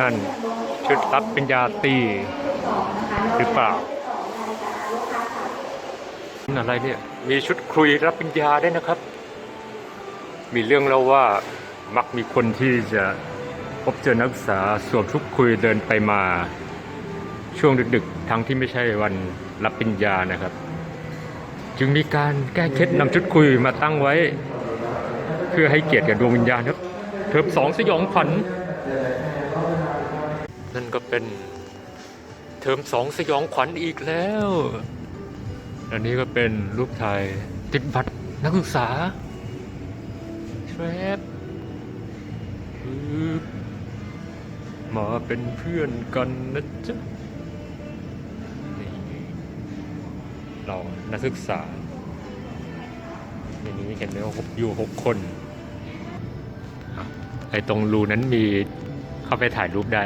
นั่น ชุดรับปริญญาตีหรือเปล่าอะไรเนี่ย มีชุดคุยรับปริญญาได้นะครับ มีเรื่องเล่าว่ามักมีคนที่จะพบเจอนักศึกษาสวมชุดคุยเดินไปมา ช่วงดึกๆ ทั้งที่ไม่ใช่วันรับปริญญานะครับ จึงมีการแก้เคล็ดนำชุดคุยมาตั้งไว้ เพื่อให้เกียรติกับดวงวิญญาณครับเทอมสองสยองขวัญ ก็เป็นเทอมสองสยองขวัญอีกแล้ว อันนี้ก็เป็นรูปถ่ายติดบัตรนักศึกษาแทรปปึ๊บมาเป็นเพื่อนกันนะจ๊ะเรานักศึกษาในนี้เห็นไหมว่าอยู่หกคนไอ้ตรงรูนั้นมีเข้าไปถ่ายรูปได้